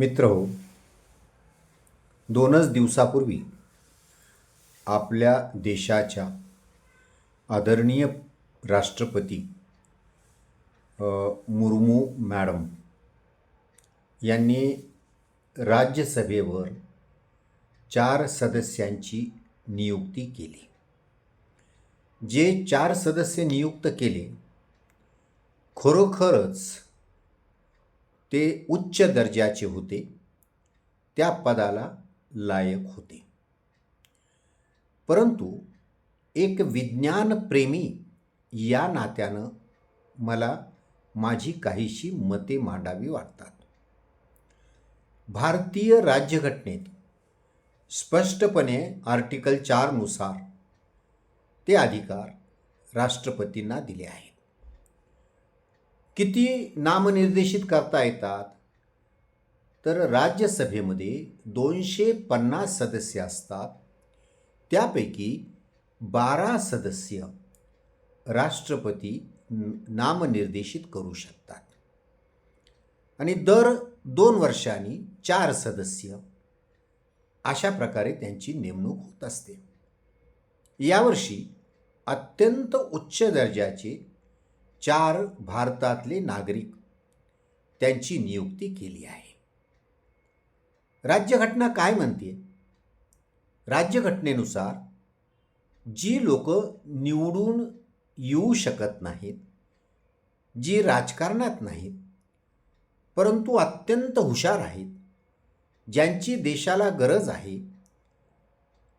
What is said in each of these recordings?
मित्र हो दोनच दिवसापूर्वी आपल्या देशाच्या आदरणीय राष्ट्रपती मुर्मू मॅडम यांनी राज्यसभेवर चार सदस्यांची नियुक्ती केली. जे चार सदस्य नियुक्त केले खरोखरच ते उच्च दर्जाचे होते. त्या पदाला लायक होते. परंतु एक विज्ञानप्रेमी या नात्यानं मला माझी काहीशी मते मांडावी वाटतात. भारतीय राज्यघटनेत स्पष्टपणे आर्टिकल चारनुसार ते अधिकार राष्ट्रपतींना दिले आहेत. किती नामनिर्देशित करता येतात? तर राज्यसभेमध्ये दोनशे पन्नास सदस्य असतात. त्यापैकी बारा सदस्य राष्ट्रपती नामनिर्देशित करू शकतात. आणि दर दोन वर्षांनी चार सदस्य अशा प्रकारे त्यांची नेमणूक होत असते. यावर्षी अत्यंत उच्च दर्जाचे चार भारतातले नागरिक त्यांची नियुक्ती केली आहे. राज्यघटना काय म्हणते? राज्यघटनेनुसार जी लोक निवडून येऊ शकत नाहीत जी राजकारणात नाहीत परंतु अत्यंत हुशार आहेत ज्यांची देशाला गरज आहे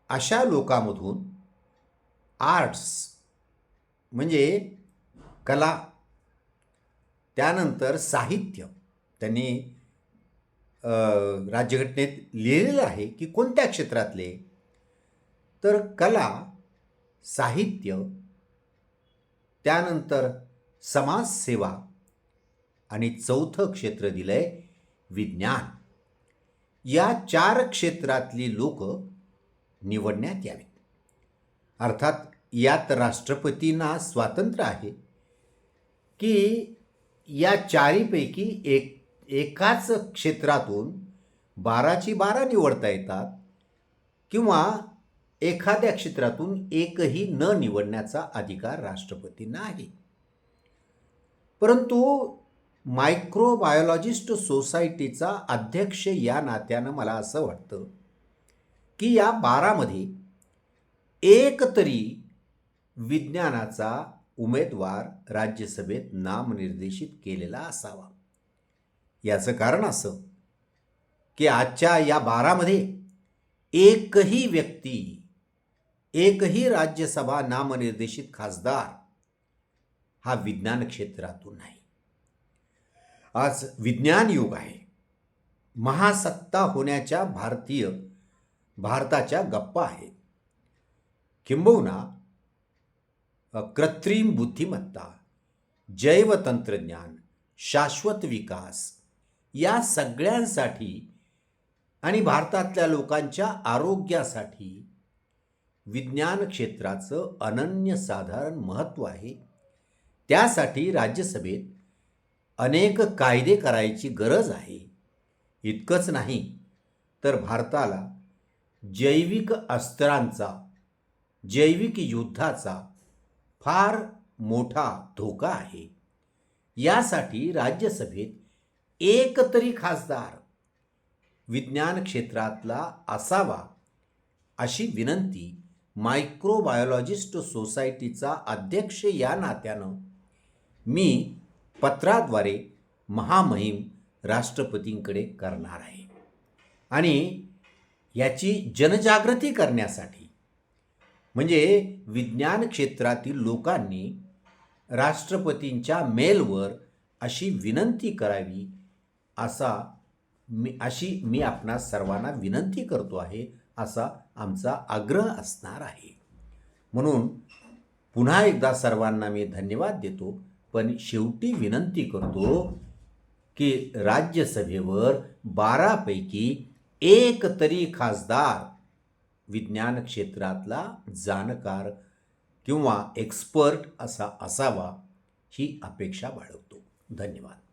अशा लोकांमधून आर्ट्स म्हणजे कला. त्यानंतर साहित्य. त्यांनी राज्यघटनेत लिहिलेलं आहे की कोणत्या क्षेत्रातले? तर कला साहित्य त्यानंतर समाजसेवा आणि चौथं क्षेत्र दिलं आहे विज्ञान. या चार क्षेत्रातली लोक निवडण्यात यावीत. अर्थात यात राष्ट्रपतींना स्वातंत्र्य आहे की या चारीपैकी एक एकाच क्षेत्रातून बाराची बारा निवडता येतात किंवा एखाद्या क्षेत्रातून एकही न निवडण्याचा अधिकार राष्ट्रपतींना आहे परंतु मायक्रोबायोलॉजिस्ट सोसायटीचा अध्यक्ष या नात्यानं मला असं वाटतं की या बारामध्ये एक तरी विज्ञानाचा उमेदवार राज्यसभेत नामनिर्देशित केलेला असावा. याचं कारण असं की आजच्या या बारामध्ये एकही व्यक्ती एकही राज्यसभा नामनिर्देशित खासदार हा विज्ञान क्षेत्रातून नाही. आज विज्ञान युग आहे. महासत्ता होण्याच्या भारतीय भारताच्या गप्पा आहेत. किंबहुना कृत्रिम बुद्धिमत्ता जैवतंत्रज्ञान शाश्वत विकास या सगळ्यांसाठी आणि भारतातल्या लोकांच्या आरोग्यासाठी विज्ञान क्षेत्राचं अनन्यसाधारण महत्त्व आहे. त्यासाठी राज्यसभेत अनेक कायदे करायची गरज आहे. इतकंच नाही तर भारताला जैविक अस्त्रांचा जैविक युद्धाचा फार मोठा धोका आहे. यासाठी राज्यसभेत एक तरी खासदार विज्ञान क्षेत्रातला असावा अशी विनंती मायक्रोबायोलॉजिस्ट सोसायटीचा अध्यक्ष या नात्यानं मी पत्राद्वारे महामहिम राष्ट्रपतींकडे करणार आहे. आणि याची जनजागृती करण्यासाठी म्हणजे विज्ञान क्षेत्रातील लोकांनी राष्ट्रपतींच्या मेलवर अशी विनंती करावी असा मी अशी मी आपणा सर्वांना विनंती करतो आहे असा आमचा आग्रह असणार आहे. म्हणून पुन्हा एकदा सर्वांना मी धन्यवाद देतो पण शेवटी विनंती करतो की राज्यसभेवर बारापैकी एक तरी खासदार विज्ञान क्षेत्रातला जाणकार किंवा एक्सपर्ट असा असावा ही अपेक्षा बाळगतो. धन्यवाद.